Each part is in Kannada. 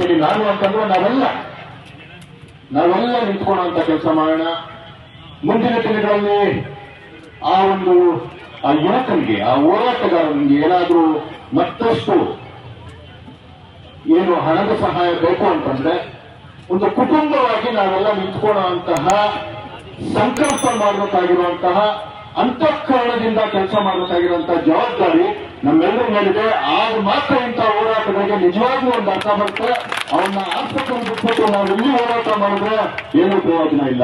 ಇದ್ದೀನಿ ನಾನು ಅಂತಂದ್ರೆ ನಾವೆಲ್ಲ ನಾವೆಲ್ಲ ನಿಂತ್ಕೊಳ್ಳುವಂತ ಕೆಲಸ ಮಾಡೋಣ. ಮುಂದಿನ ದಿನಗಳಲ್ಲಿ ಆ ಒಂದು, ಆ ಯುವಕನಿಗೆ, ಆ ಹೋರಾಟಗಾರನಿಗೆ ಏನಾದರೂ ಮತ್ತಷ್ಟು ಏನು ಹಣದ ಸಹಾಯ ಬೇಕು ಅಂತಂದ್ರೆ, ಒಂದು ಕುಟುಂಬವಾಗಿ ನಾವೆಲ್ಲ ನಿಂತ್ಕೊಳ್ಳುವಂತಹ, ಸಂಕಲ್ಪ ಮಾಡಬೇಕಾಗಿರುವಂತಹ ಅಂತಃಕರಣದಿಂದ ಕೆಲಸ ಮಾಡಬೇಕಾಗಿರುವಂತಹ ಜವಾಬ್ದಾರಿ ನಮ್ಮೆಲ್ಲರ ಮೇಲಿದೆ. ಆಗ ಮಾತ್ರ ಇಂತಹ ಹೋರಾಟಗಳಿಗೆ ನಿಜವಾಗ್ಲೂ ಒಂದು ಅರ್ಥ ಬರುತ್ತೆ. ಅವನ್ನ ಆಸ್ಪತ್ರೆ ಬಿಟ್ಬಿಟ್ಟು ನಾವು ಇಲ್ಲಿ ಹೋರಾಟ ಮಾಡಿದ್ರೆ ಏನೂ ಪ್ರಯೋಜನ ಇಲ್ಲ.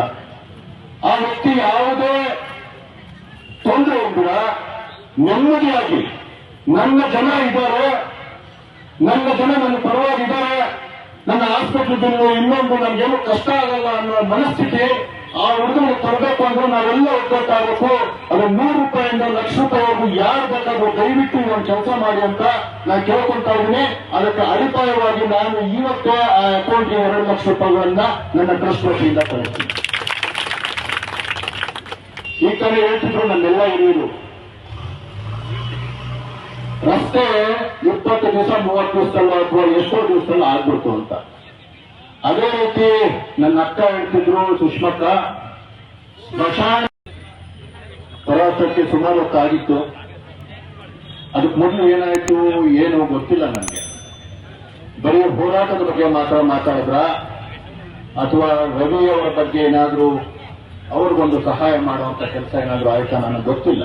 ಆ ವ್ಯಕ್ತಿ ಯಾವುದೇ ತೊಂದರೆ ಇದ್ರ ನೆಮ್ಮದಿಯಾಗಿ ನನ್ನ ಜನ ಇದ್ದಾರೆ. ನನ್ನ ಜನ ನನ್ನ ಪರವಾಗಿದ್ದಾರೆ. ನನ್ನ ಆಸ್ಪತ್ರೆದಲ್ಲಿ ಇನ್ನೊಂದು ನನ್ಗೇನು ಕಷ್ಟ ಆಗಲ್ಲ ಅನ್ನೋ ಮನಸ್ಥಿತಿ ಆ ಹುಡುಗನಿಗೆ ತರಬೇಕು ಅಂದ್ರೆ ನಾವೆಲ್ಲ ಒಗ್ಗಟ್ಟಾಗಬೇಕು. ಅದು ನೂರು ರೂಪಾಯಿಂದ ಲಕ್ಷ ರೂಪಾಯಿವರೆಗೂ ಯಾರು ಬೇಕಾದ್ರೂ ದಯವಿಟ್ಟು ಒಂದು ಕೆಲಸ ಮಾಡಿ ಅಂತ ನಾನು ಕೇಳ್ಕೊಂತಾ ಇದ್ದೀನಿ. ಅದಕ್ಕೆ ಅಡಿಪಾಯವಾಗಿ ನಾನು ಇವತ್ತು, ಆ ಅಕೌಂಟ್ಗೆ ಎರಡು ಲಕ್ಷ ರೂಪಾಯಿಗಳನ್ನ ನನ್ನ ಟ್ರಸ್ಟ್ ವತಿಯಿಂದ ಕಳಿಸ್ತೀನಿ ಈ ಹೇಳ್ತಿದ್ರು ನನ್ನೆಲ್ಲ ಹಿರಿಯರು. ರಸ್ತೆ ಇಪ್ಪತ್ತು ದಿವಸ, ಮೂವತ್ತು ದಿವಸದಲ್ಲ ಅಥವಾ ಎಷ್ಟೋ ದಿವಸದಲ್ಲಿ ಆಗ್ಬಿಡ್ತು ಅಂತ. ಅದೇ ರೀತಿ ನನ್ನ ಅಕ್ಕ ಹೇಳ್ತಿದ್ರು, ಸುಷ್ಮಕ್ಕ, ಸ್ಮಶಾನ ಪ್ರವಾಸಕ್ಕೆ ಸುಮಾರು ಹೊತ್ತಾಗಿತ್ತು. ಅದಕ್ಕೆ ಮೊದಲು ಏನಾಯಿತು, ಏನು ಗೊತ್ತಿಲ್ಲ ನನಗೆ. ಬರೀ ಹೋರಾಟದ ಬಗ್ಗೆ ಮಾತ್ರ ಮಾತಾಡಿದ್ರ? ಅಥವಾ ರವಿಯವರ ಬಗ್ಗೆ ಏನಾದರೂ ಅವ್ರಿಗೊಂದು ಸಹಾಯ ಮಾಡುವಂತ ಕೆಲಸ ಏನಾದರೂ ಆಯ್ತಾ? ನನಗೆ ಗೊತ್ತಿಲ್ಲ.